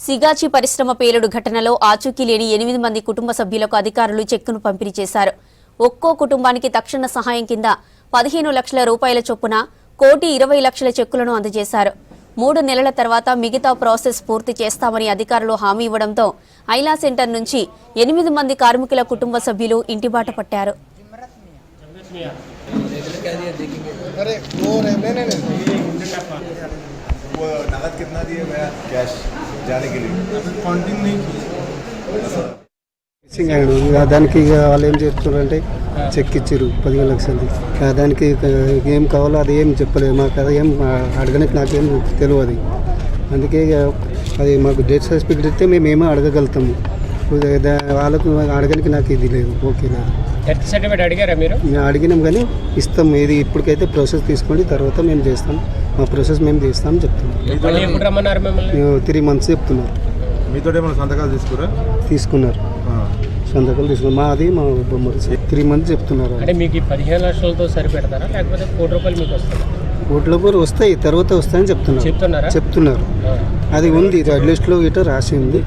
సిగాచి పరిశ్రమ పేలుడు ఘటనలో ఆచూకీ లేని ఎనిమిది మంది కుటుంబ సభ్యులకు అధికారులు చెక్కును పంపిణీ చేశారు ఒక్కో కుటుంబానికి తక్షణ సహాయం కింద పదిహేను లక్షల రూపాయల చొప్పున కోటి ఇరవై లక్షల చెక్కులను అందజేశారు మూడు నెలల తర్వాత మిగతా ప్రాసెస్ పూర్తి చేస్తామని అధికారులు హామీ ఇవ్వడంతో ఐలా సెంటర్ నుంచి ఎనిమిది మంది కార్మికుల కుటుంబ సభ్యులు ఇంటిబాట పట్టారు अरे वो रहने नहीं वो नगद कितना दिए भैया कैश जाने के लिए काउंटिंग नहीं की మిస్సింగ్ అయ్యాడు ఇక దానికి ఇక వాళ్ళు ఏం చెప్తున్నారంటే చెక్ ఇచ్చారు పదిహేను లక్షలు ఇక దానికి ఇక ఏం కావాలో అది ఏం చెప్పలేదు మాకు అది ఏం అడగడానికి నాకేం తెలియదు అందుకే ఇక అది మాకు డేట్ సర్టిఫికేట్ ఇస్తే మేము ఏమో అడగగలుగుతాము ఇక దా- వాళ్ళకు అడగడానికి నాకు ఇది లేదు. ఓకే లేదు డెత్ సర్టిఫికేట్ అడిగారా మీరు? అడిగినాం కానీ ఇస్తాం ఇది ఇప్పటికైతే ప్రాసెస్ తీసుకోండి తర్వాత మేము చేస్తాం. మా ప్రాసెస్ మేము చేస్తాం చెప్తున్నాం. త్రీ మంత్స్ చెప్తున్నారు మీతో ఏమైనా సంతకాలు తీసుకురా? తీసుకున్నారు. సంతకాలు తీసుకున్నారు మాది మా బొమ్మది త్రీ మంత్స్ చెప్తున్నారు. అంటే మీకు పదిహేను లక్షలతో సరిపెడతారా? లేకపోతే కోటి రూపాయలు మీకు వస్తుందా కోట్ల పూర్ వస్తాయి తర్వాత వస్తాయని చెప్తున్నారు. చెప్తున్నారా. అది ఉంది రెడ్ లిస్ట్లో ఇట రాసి ఉంది.